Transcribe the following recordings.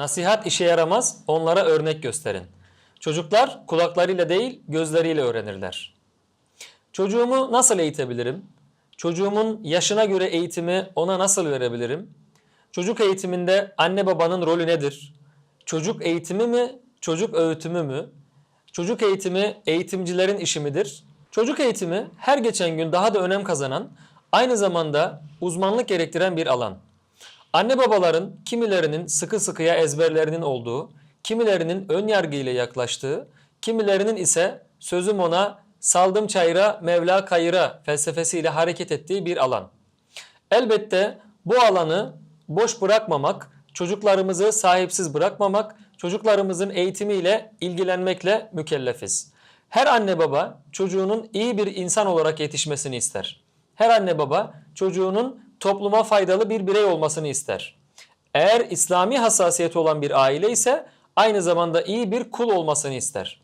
Nasihat işe yaramaz, onlara örnek gösterin. Çocuklar kulaklarıyla değil, gözleriyle öğrenirler. Çocuğumu nasıl eğitebilirim? Çocuğumun yaşına göre eğitimi ona nasıl verebilirim? Çocuk eğitiminde anne babanın rolü nedir? Çocuk eğitimi mi, çocuk öğütümü mü? Çocuk eğitimi eğitimcilerin işi midir? Çocuk eğitimi her geçen gün daha da önem kazanan, aynı zamanda uzmanlık gerektiren bir alan. Anne babaların kimilerinin sıkı sıkıya ezberlerinin olduğu, kimilerinin ön yargı ile yaklaştığı, kimilerinin ise sözüm ona saldım çayıra Mevla kayıra felsefesiyle hareket ettiği bir alan. Elbette bu alanı boş bırakmamak, çocuklarımızı sahipsiz bırakmamak, çocuklarımızın eğitimiyle ilgilenmekle mükellefiz. Her anne baba çocuğunun iyi bir insan olarak yetişmesini ister. Her anne baba çocuğunun topluma faydalı bir birey olmasını ister. Eğer İslami hassasiyeti olan bir aile ise aynı zamanda iyi bir kul olmasını ister.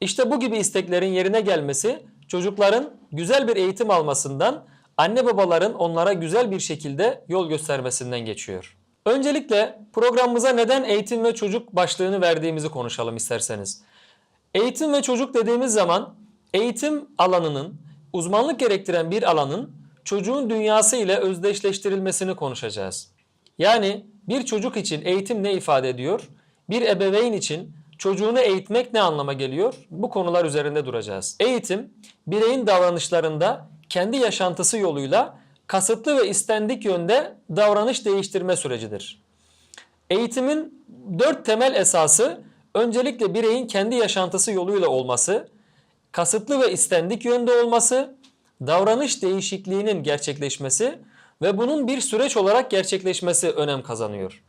İşte bu gibi isteklerin yerine gelmesi çocukların güzel bir eğitim almasından, anne babaların onlara güzel bir şekilde yol göstermesinden geçiyor. Öncelikle programımıza neden eğitim ve çocuk başlığını verdiğimizi konuşalım isterseniz. Eğitim ve çocuk dediğimiz zaman eğitim alanının, uzmanlık gerektiren bir alanın çocuğun dünyası ile özdeşleştirilmesini konuşacağız. Yani bir çocuk için eğitim ne ifade ediyor? Bir ebeveyn için çocuğunu eğitmek ne anlama geliyor? Bu konular üzerinde duracağız. Eğitim, bireyin davranışlarında kendi yaşantısı yoluyla kasıtlı ve istendik yönde davranış değiştirme sürecidir. Eğitimin dört temel esası öncelikle bireyin kendi yaşantısı yoluyla olması, kasıtlı ve istendik yönde olması, davranış değişikliğinin gerçekleşmesi ve bunun bir süreç olarak gerçekleşmesi önem kazanıyor.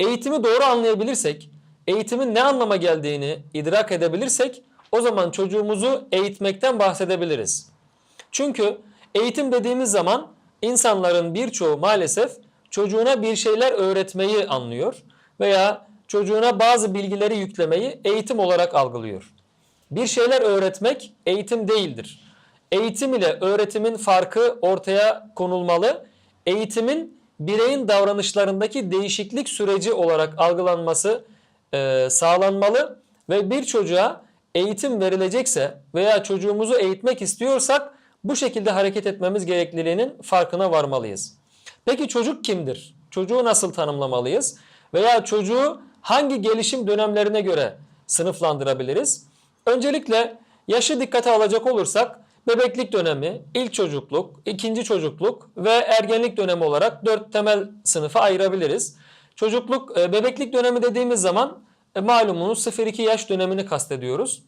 Eğitimi doğru anlayabilirsek, eğitimin ne anlama geldiğini idrak edebilirsek o zaman çocuğumuzu eğitmekten bahsedebiliriz. Çünkü eğitim dediğimiz zaman insanların birçoğu maalesef çocuğuna bir şeyler öğretmeyi anlıyor veya çocuğuna bazı bilgileri yüklemeyi eğitim olarak algılıyor. Bir şeyler öğretmek eğitim değildir. Eğitim ile öğretimin farkı ortaya konulmalı. Eğitimin bireyin davranışlarındaki değişiklik süreci olarak algılanması e, sağlanmalı ve bir çocuğa eğitim verilecekse veya çocuğumuzu eğitmek istiyorsak bu şekilde hareket etmemiz gerekliliğinin farkına varmalıyız. Peki çocuk kimdir? Çocuğu nasıl tanımlamalıyız? Veya çocuğu hangi gelişim dönemlerine göre sınıflandırabiliriz? Öncelikle yaşı dikkate alacak olursak bebeklik dönemi, ilk çocukluk, ikinci çocukluk ve ergenlik dönemi olarak dört temel sınıfa ayırabiliriz. Çocukluk, e, bebeklik dönemi dediğimiz zaman e, malumunuz 0-2 yaş dönemini kastediyoruz.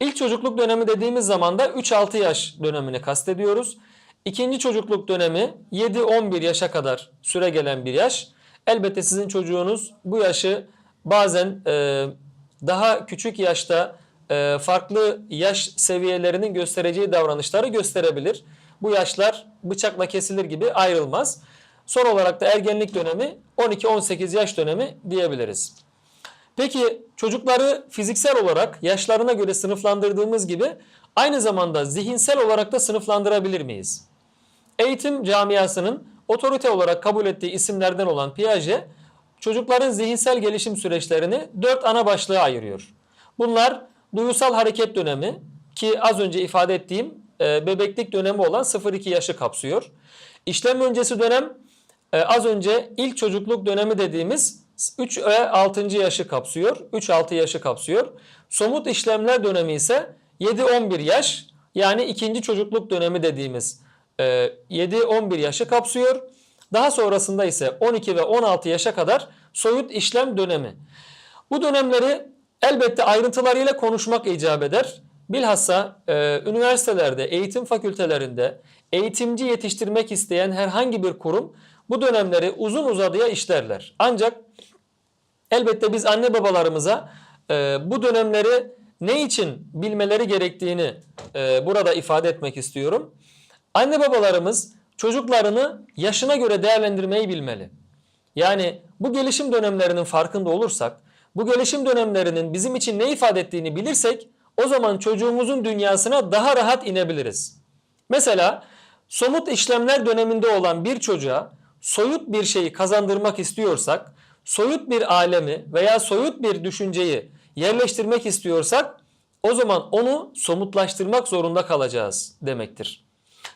İlk çocukluk dönemi dediğimiz zaman da 3-6 yaş dönemini kastediyoruz. İkinci çocukluk dönemi 7-11 yaşa kadar süre gelen bir yaş. Elbette sizin çocuğunuz bu yaşı bazen e, daha küçük yaşta e, farklı yaş seviyelerinin göstereceği davranışları gösterebilir. Bu yaşlar bıçakla kesilir gibi ayrılmaz. Son olarak da ergenlik dönemi 12-18 yaş dönemi diyebiliriz. Peki çocukları fiziksel olarak yaşlarına göre sınıflandırdığımız gibi aynı zamanda zihinsel olarak da sınıflandırabilir miyiz? Eğitim camiasının otorite olarak kabul ettiği isimlerden olan Piaget, çocukların zihinsel gelişim süreçlerini dört ana başlığa ayırıyor. Bunlar duyusal hareket dönemi ki az önce ifade ettiğim e, bebeklik dönemi olan 0-2 yaşı kapsıyor. İşlem öncesi dönem e, az önce ilk çocukluk dönemi dediğimiz 3 ve 6. yaşı kapsıyor. 3-6 yaşı kapsıyor. Somut işlemler dönemi ise 7-11 yaş yani ikinci çocukluk dönemi dediğimiz 7-11 yaşı kapsıyor. Daha sonrasında ise 12 ve 16 yaşa kadar soyut işlem dönemi. Bu dönemleri elbette ayrıntılarıyla konuşmak icap eder. Bilhassa e, üniversitelerde, eğitim fakültelerinde eğitimci yetiştirmek isteyen herhangi bir kurum bu dönemleri uzun uzadıya işlerler. Ancak elbette biz anne babalarımıza e, bu dönemleri ne için bilmeleri gerektiğini e, burada ifade etmek istiyorum. Anne babalarımız çocuklarını yaşına göre değerlendirmeyi bilmeli. Yani bu gelişim dönemlerinin farkında olursak, bu gelişim dönemlerinin bizim için ne ifade ettiğini bilirsek o zaman çocuğumuzun dünyasına daha rahat inebiliriz. Mesela somut işlemler döneminde olan bir çocuğa soyut bir şeyi kazandırmak istiyorsak, soyut bir alemi veya soyut bir düşünceyi yerleştirmek istiyorsak o zaman onu somutlaştırmak zorunda kalacağız demektir.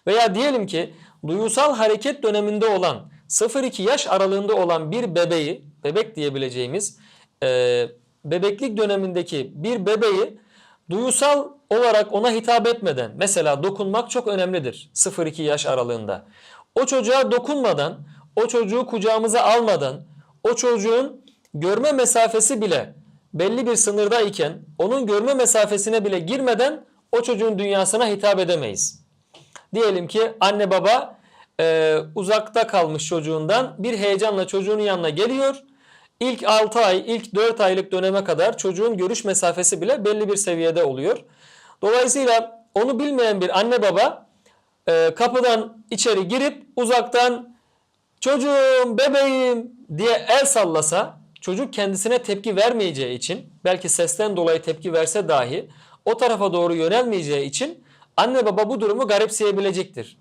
Veya diyelim ki duyusal hareket döneminde olan 0-2 yaş aralığında olan bir bebeği, bebek diyebileceğimiz e, bebeklik dönemindeki bir bebeği duyusal olarak ona hitap etmeden mesela dokunmak çok önemlidir 0-2 yaş aralığında. O çocuğa dokunmadan, o çocuğu kucağımıza almadan, o çocuğun görme mesafesi bile belli bir sınırda iken onun görme mesafesine bile girmeden o çocuğun dünyasına hitap edemeyiz. Diyelim ki anne baba e, uzakta kalmış çocuğundan bir heyecanla çocuğun yanına geliyor. İlk 6 ay, ilk 4 aylık döneme kadar çocuğun görüş mesafesi bile belli bir seviyede oluyor. Dolayısıyla onu bilmeyen bir anne baba e, kapıdan içeri girip uzaktan çocuğum, bebeğim diye el sallasa çocuk kendisine tepki vermeyeceği için belki sesten dolayı tepki verse dahi o tarafa doğru yönelmeyeceği için anne baba bu durumu garipseyebilecektir.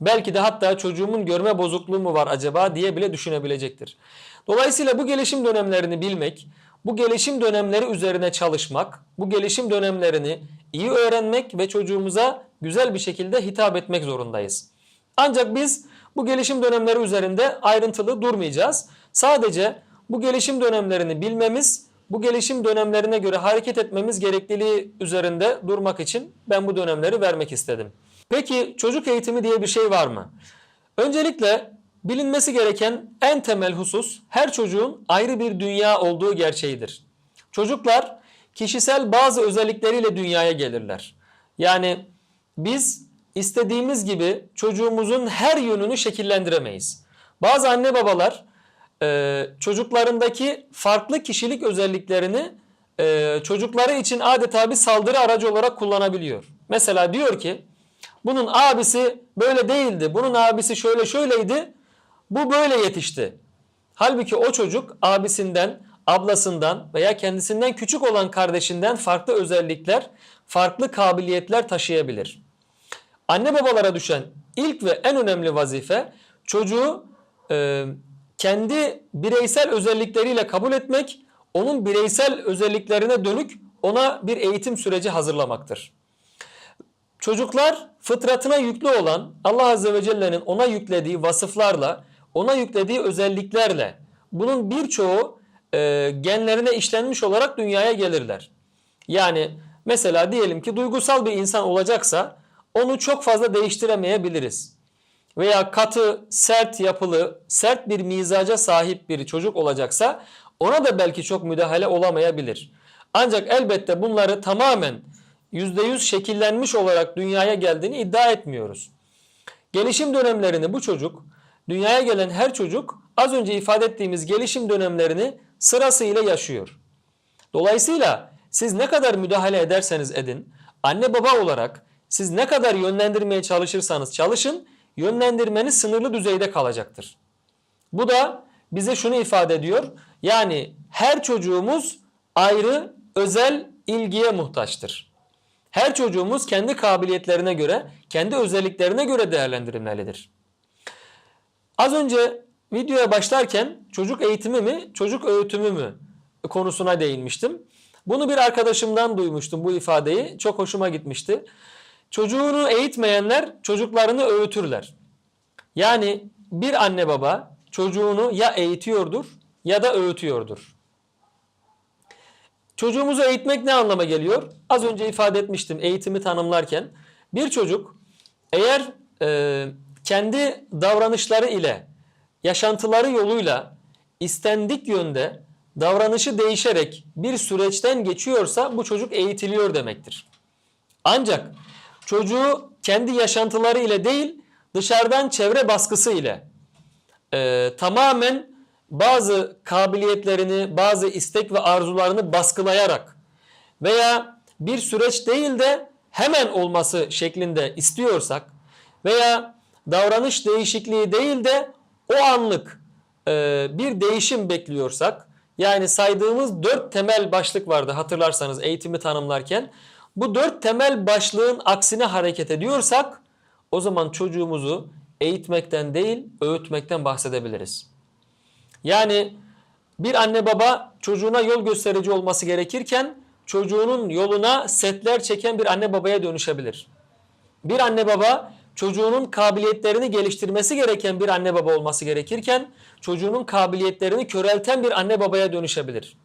Belki de hatta çocuğumun görme bozukluğu mu var acaba diye bile düşünebilecektir. Dolayısıyla bu gelişim dönemlerini bilmek, bu gelişim dönemleri üzerine çalışmak, bu gelişim dönemlerini iyi öğrenmek ve çocuğumuza güzel bir şekilde hitap etmek zorundayız. Ancak biz bu gelişim dönemleri üzerinde ayrıntılı durmayacağız. Sadece bu gelişim dönemlerini bilmemiz, bu gelişim dönemlerine göre hareket etmemiz gerekliliği üzerinde durmak için ben bu dönemleri vermek istedim. Peki çocuk eğitimi diye bir şey var mı? Öncelikle bilinmesi gereken en temel husus her çocuğun ayrı bir dünya olduğu gerçeğidir. Çocuklar kişisel bazı özellikleriyle dünyaya gelirler. Yani biz istediğimiz gibi çocuğumuzun her yönünü şekillendiremeyiz. Bazı anne babalar e, çocuklarındaki farklı kişilik özelliklerini e, çocukları için adeta bir saldırı aracı olarak kullanabiliyor. Mesela diyor ki bunun abisi böyle değildi, bunun abisi şöyle şöyleydi, bu böyle yetişti. Halbuki o çocuk abisinden, ablasından veya kendisinden küçük olan kardeşinden farklı özellikler, farklı kabiliyetler taşıyabilir. Anne babalara düşen ilk ve en önemli vazife çocuğu e, kendi bireysel özellikleriyle kabul etmek, onun bireysel özelliklerine dönük ona bir eğitim süreci hazırlamaktır. Çocuklar fıtratına yüklü olan Allah Azze ve Celle'nin ona yüklediği vasıflarla, ona yüklediği özelliklerle bunun birçoğu e, genlerine işlenmiş olarak dünyaya gelirler. Yani mesela diyelim ki duygusal bir insan olacaksa onu çok fazla değiştiremeyebiliriz. Veya katı, sert yapılı, sert bir mizaca sahip bir çocuk olacaksa ona da belki çok müdahale olamayabilir. Ancak elbette bunları tamamen %100 şekillenmiş olarak dünyaya geldiğini iddia etmiyoruz. Gelişim dönemlerini bu çocuk, dünyaya gelen her çocuk az önce ifade ettiğimiz gelişim dönemlerini sırasıyla yaşıyor. Dolayısıyla siz ne kadar müdahale ederseniz edin, anne baba olarak siz ne kadar yönlendirmeye çalışırsanız çalışın, yönlendirmeniz sınırlı düzeyde kalacaktır. Bu da bize şunu ifade ediyor. Yani her çocuğumuz ayrı, özel ilgiye muhtaçtır. Her çocuğumuz kendi kabiliyetlerine göre, kendi özelliklerine göre değerlendirilmelidir. Az önce videoya başlarken çocuk eğitimi mi, çocuk öğütümü mü konusuna değinmiştim. Bunu bir arkadaşımdan duymuştum bu ifadeyi. Çok hoşuma gitmişti. Çocuğunu eğitmeyenler çocuklarını öğütürler. Yani bir anne baba çocuğunu ya eğitiyordur ya da öğütüyordur. Çocuğumuzu eğitmek ne anlama geliyor? Az önce ifade etmiştim eğitimi tanımlarken. Bir çocuk eğer e, kendi davranışları ile, yaşantıları yoluyla istendik yönde davranışı değişerek bir süreçten geçiyorsa bu çocuk eğitiliyor demektir. Ancak çocuğu kendi yaşantıları ile değil dışarıdan çevre baskısı ile e, tamamen bazı kabiliyetlerini, bazı istek ve arzularını baskılayarak veya bir süreç değil de hemen olması şeklinde istiyorsak veya davranış değişikliği değil de o anlık e, bir değişim bekliyorsak yani saydığımız dört temel başlık vardı hatırlarsanız eğitimi tanımlarken bu dört temel başlığın aksine hareket ediyorsak o zaman çocuğumuzu eğitmekten değil öğütmekten bahsedebiliriz. Yani Bir anne baba çocuğuna yol gösterici olması gerekirken çocuğunun yoluna setler çeken bir anne babaya dönüşebilir. Bir anne baba çocuğunun kabiliyetlerini geliştirmesi gereken bir anne baba olması gerekirken çocuğunun kabiliyetlerini körelten bir anne babaya dönüşebilir.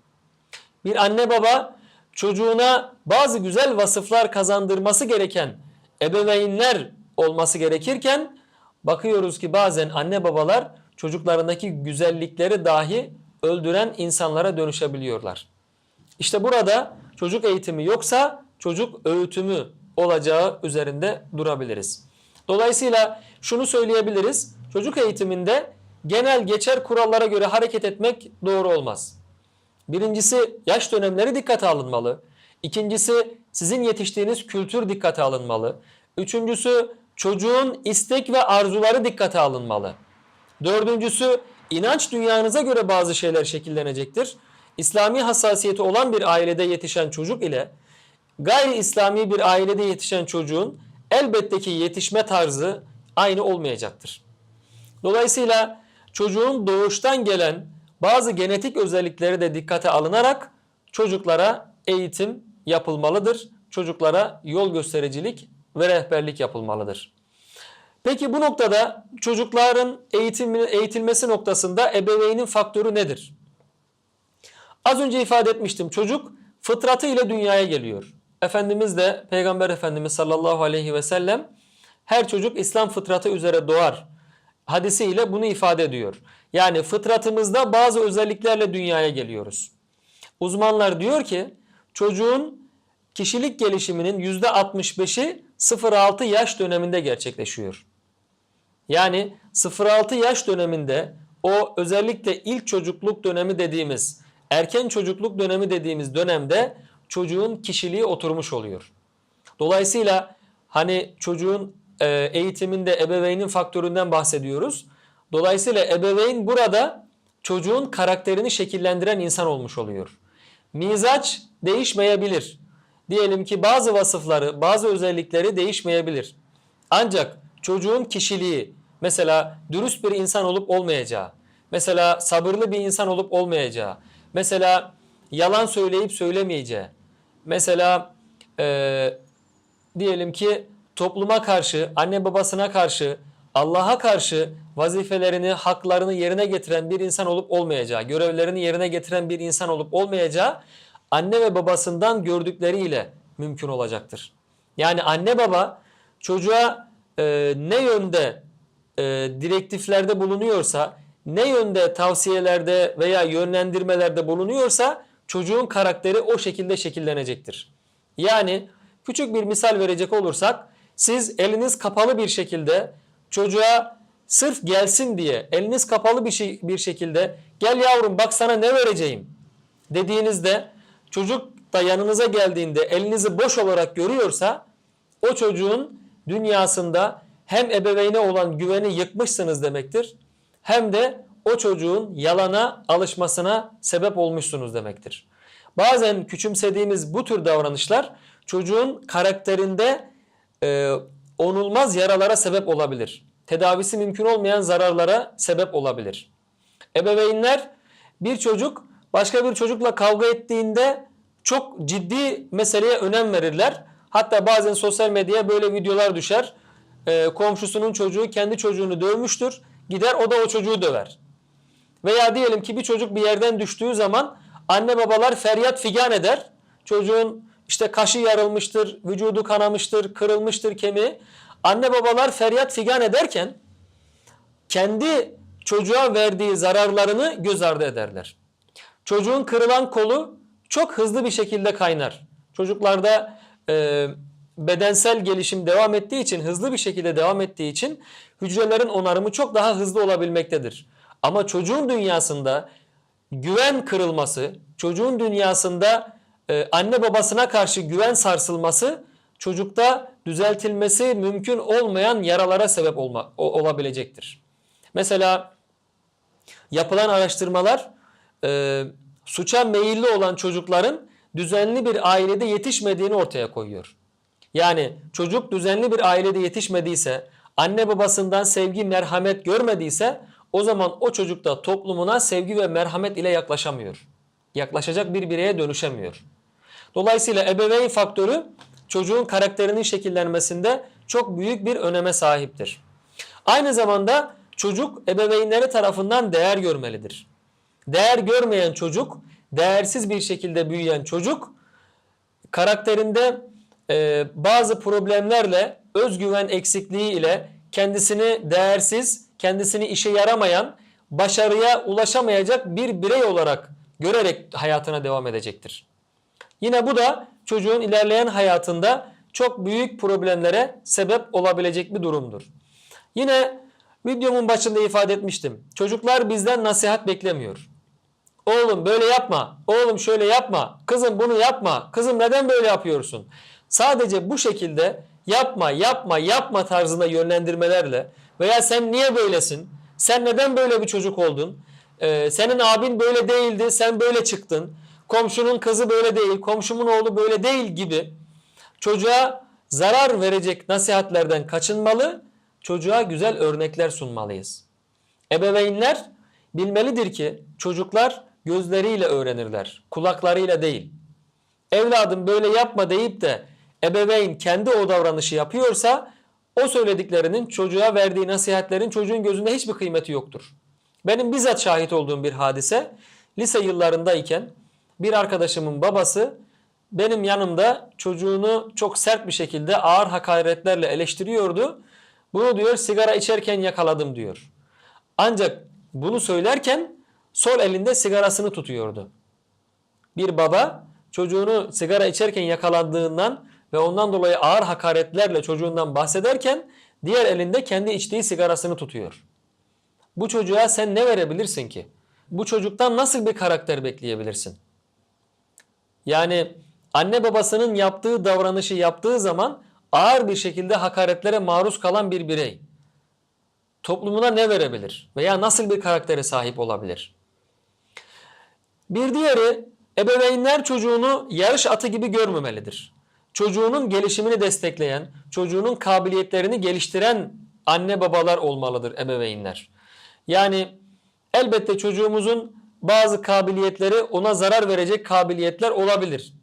Bir anne baba çocuğuna bazı güzel vasıflar kazandırması gereken ebeveynler olması gerekirken bakıyoruz ki bazen anne babalar çocuklarındaki güzellikleri dahi öldüren insanlara dönüşebiliyorlar. İşte burada çocuk eğitimi yoksa çocuk öğütümü olacağı üzerinde durabiliriz. Dolayısıyla şunu söyleyebiliriz. Çocuk eğitiminde genel geçer kurallara göre hareket etmek doğru olmaz. Birincisi yaş dönemleri dikkate alınmalı. İkincisi sizin yetiştiğiniz kültür dikkate alınmalı. Üçüncüsü çocuğun istek ve arzuları dikkate alınmalı. Dördüncüsü inanç dünyanıza göre bazı şeyler şekillenecektir. İslami hassasiyeti olan bir ailede yetişen çocuk ile gayri İslami bir ailede yetişen çocuğun elbette ki yetişme tarzı aynı olmayacaktır. Dolayısıyla çocuğun doğuştan gelen bazı genetik özellikleri de dikkate alınarak çocuklara eğitim yapılmalıdır. Çocuklara yol göstericilik ve rehberlik yapılmalıdır. Peki bu noktada çocukların eğitim, eğitilmesi noktasında ebeveynin faktörü nedir? Az önce ifade etmiştim çocuk fıtratı ile dünyaya geliyor. Efendimiz de Peygamber Efendimiz sallallahu aleyhi ve sellem her çocuk İslam fıtratı üzere doğar hadisiyle bunu ifade ediyor. Yani fıtratımızda bazı özelliklerle dünyaya geliyoruz. Uzmanlar diyor ki çocuğun kişilik gelişiminin %65'i 0-6 yaş döneminde gerçekleşiyor. Yani 0-6 yaş döneminde o özellikle ilk çocukluk dönemi dediğimiz, erken çocukluk dönemi dediğimiz dönemde çocuğun kişiliği oturmuş oluyor. Dolayısıyla hani çocuğun e, eğitiminde ebeveynin faktöründen bahsediyoruz. Dolayısıyla ebeveyn burada çocuğun karakterini şekillendiren insan olmuş oluyor. Mizaç değişmeyebilir. Diyelim ki bazı vasıfları, bazı özellikleri değişmeyebilir. Ancak çocuğun kişiliği, mesela dürüst bir insan olup olmayacağı, mesela sabırlı bir insan olup olmayacağı, mesela yalan söyleyip söylemeyeceği, mesela e, diyelim ki topluma karşı, anne babasına karşı, Allah'a karşı vazifelerini, haklarını yerine getiren bir insan olup olmayacağı, görevlerini yerine getiren bir insan olup olmayacağı anne ve babasından gördükleriyle mümkün olacaktır. Yani anne baba çocuğa e, ne yönde e, direktiflerde bulunuyorsa, ne yönde tavsiyelerde veya yönlendirmelerde bulunuyorsa çocuğun karakteri o şekilde şekillenecektir. Yani küçük bir misal verecek olursak siz eliniz kapalı bir şekilde çocuğa sırf gelsin diye eliniz kapalı bir, şey, bir şekilde gel yavrum bak sana ne vereceğim dediğinizde çocuk da yanınıza geldiğinde elinizi boş olarak görüyorsa o çocuğun dünyasında hem ebeveyne olan güveni yıkmışsınız demektir hem de o çocuğun yalana alışmasına sebep olmuşsunuz demektir. Bazen küçümsediğimiz bu tür davranışlar çocuğun karakterinde e, onulmaz yaralara sebep olabilir. Tedavisi mümkün olmayan zararlara sebep olabilir. Ebeveynler bir çocuk başka bir çocukla kavga ettiğinde çok ciddi meseleye önem verirler. Hatta bazen sosyal medyaya böyle videolar düşer. E, komşusunun çocuğu kendi çocuğunu dövmüştür. Gider o da o çocuğu döver. Veya diyelim ki bir çocuk bir yerden düştüğü zaman anne babalar feryat figan eder. Çocuğun işte kaşı yarılmıştır, vücudu kanamıştır, kırılmıştır kemiği. Anne babalar feryat figan ederken kendi çocuğa verdiği zararlarını göz ardı ederler. Çocuğun kırılan kolu çok hızlı bir şekilde kaynar. Çocuklarda e, bedensel gelişim devam ettiği için, hızlı bir şekilde devam ettiği için hücrelerin onarımı çok daha hızlı olabilmektedir. Ama çocuğun dünyasında güven kırılması, çocuğun dünyasında e, anne babasına karşı güven sarsılması çocukta düzeltilmesi mümkün olmayan yaralara sebep olma, o, olabilecektir. Mesela yapılan araştırmalar e, suça meyilli olan çocukların düzenli bir ailede yetişmediğini ortaya koyuyor. Yani çocuk düzenli bir ailede yetişmediyse, anne babasından sevgi, merhamet görmediyse o zaman o çocuk da toplumuna sevgi ve merhamet ile yaklaşamıyor. Yaklaşacak bir bireye dönüşemiyor. Dolayısıyla ebeveyn faktörü çocuğun karakterinin şekillenmesinde çok büyük bir öneme sahiptir. Aynı zamanda çocuk ebeveynleri tarafından değer görmelidir. Değer görmeyen çocuk, değersiz bir şekilde büyüyen çocuk karakterinde e, bazı problemlerle, özgüven eksikliği ile kendisini değersiz, kendisini işe yaramayan, başarıya ulaşamayacak bir birey olarak görerek hayatına devam edecektir. Yine bu da çocuğun ilerleyen hayatında çok büyük problemlere sebep olabilecek bir durumdur. Yine videomun başında ifade etmiştim. Çocuklar bizden nasihat beklemiyor. Oğlum böyle yapma. Oğlum şöyle yapma. Kızım bunu yapma. Kızım neden böyle yapıyorsun? Sadece bu şekilde yapma, yapma, yapma tarzında yönlendirmelerle veya sen niye böylesin? Sen neden böyle bir çocuk oldun? Ee, senin abin böyle değildi, sen böyle çıktın. Komşunun kızı böyle değil, komşumun oğlu böyle değil gibi çocuğa zarar verecek nasihatlerden kaçınmalı, çocuğa güzel örnekler sunmalıyız. Ebeveynler bilmelidir ki çocuklar gözleriyle öğrenirler, kulaklarıyla değil. Evladım böyle yapma deyip de ebeveyn kendi o davranışı yapıyorsa o söylediklerinin çocuğa verdiği nasihatlerin çocuğun gözünde hiçbir kıymeti yoktur. Benim bizzat şahit olduğum bir hadise lise yıllarındayken bir arkadaşımın babası benim yanımda çocuğunu çok sert bir şekilde ağır hakaretlerle eleştiriyordu. Bunu diyor sigara içerken yakaladım diyor. Ancak bunu söylerken sol elinde sigarasını tutuyordu. Bir baba çocuğunu sigara içerken yakalandığından ve ondan dolayı ağır hakaretlerle çocuğundan bahsederken diğer elinde kendi içtiği sigarasını tutuyor. Bu çocuğa sen ne verebilirsin ki? Bu çocuktan nasıl bir karakter bekleyebilirsin? Yani anne babasının yaptığı davranışı yaptığı zaman ağır bir şekilde hakaretlere maruz kalan bir birey toplumuna ne verebilir veya nasıl bir karaktere sahip olabilir? Bir diğeri ebeveynler çocuğunu yarış atı gibi görmemelidir. Çocuğunun gelişimini destekleyen, çocuğunun kabiliyetlerini geliştiren anne babalar olmalıdır ebeveynler. Yani elbette çocuğumuzun bazı kabiliyetleri ona zarar verecek kabiliyetler olabilir.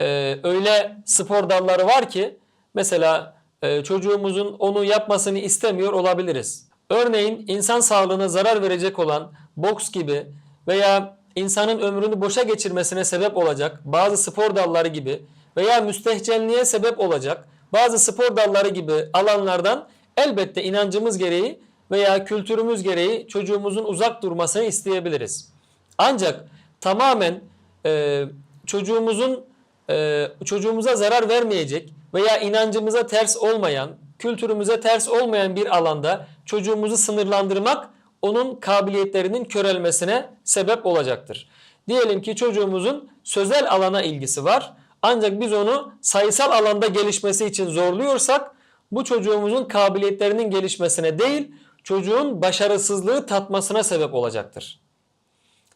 Ee, öyle spor dalları var ki mesela e, çocuğumuzun onu yapmasını istemiyor olabiliriz. Örneğin insan sağlığına zarar verecek olan boks gibi veya insanın ömrünü boşa geçirmesine sebep olacak bazı spor dalları gibi veya müstehcenliğe sebep olacak bazı spor dalları gibi alanlardan elbette inancımız gereği veya kültürümüz gereği çocuğumuzun uzak durmasını isteyebiliriz. Ancak tamamen e, çocuğumuzun e, çocuğumuza zarar vermeyecek veya inancımıza ters olmayan, kültürümüze ters olmayan bir alanda çocuğumuzu sınırlandırmak onun kabiliyetlerinin körelmesine sebep olacaktır. Diyelim ki çocuğumuzun sözel alana ilgisi var. Ancak biz onu sayısal alanda gelişmesi için zorluyorsak bu çocuğumuzun kabiliyetlerinin gelişmesine değil çocuğun başarısızlığı tatmasına sebep olacaktır.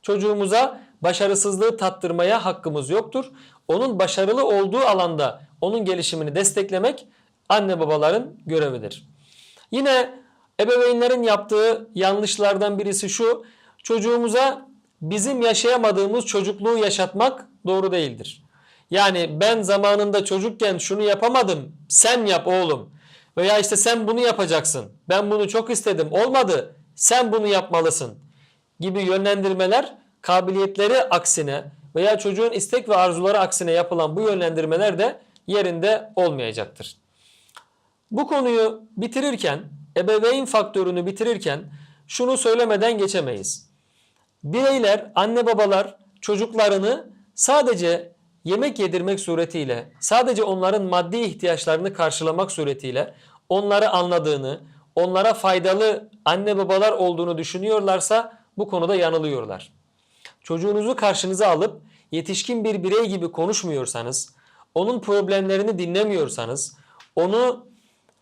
Çocuğumuza başarısızlığı tattırmaya hakkımız yoktur. Onun başarılı olduğu alanda onun gelişimini desteklemek anne babaların görevidir. Yine ebeveynlerin yaptığı yanlışlardan birisi şu. Çocuğumuza bizim yaşayamadığımız çocukluğu yaşatmak doğru değildir. Yani ben zamanında çocukken şunu yapamadım. Sen yap oğlum. Veya işte sen bunu yapacaksın. Ben bunu çok istedim. Olmadı. Sen bunu yapmalısın. Gibi yönlendirmeler kabiliyetleri aksine veya çocuğun istek ve arzuları aksine yapılan bu yönlendirmeler de yerinde olmayacaktır. Bu konuyu bitirirken, ebeveyn faktörünü bitirirken şunu söylemeden geçemeyiz. Bireyler, anne babalar çocuklarını sadece yemek yedirmek suretiyle, sadece onların maddi ihtiyaçlarını karşılamak suretiyle onları anladığını, onlara faydalı anne babalar olduğunu düşünüyorlarsa bu konuda yanılıyorlar. Çocuğunuzu karşınıza alıp yetişkin bir birey gibi konuşmuyorsanız, onun problemlerini dinlemiyorsanız, onu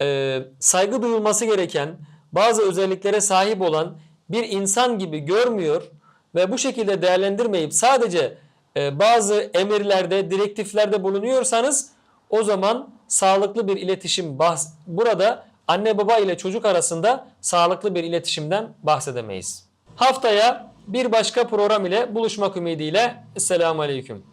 e, saygı duyulması gereken bazı özelliklere sahip olan bir insan gibi görmüyor ve bu şekilde değerlendirmeyip sadece e, bazı emirlerde, direktiflerde bulunuyorsanız o zaman sağlıklı bir iletişim bahs burada anne baba ile çocuk arasında sağlıklı bir iletişimden bahsedemeyiz. Haftaya bir başka program ile buluşmak ümidiyle Esselamu Aleyküm.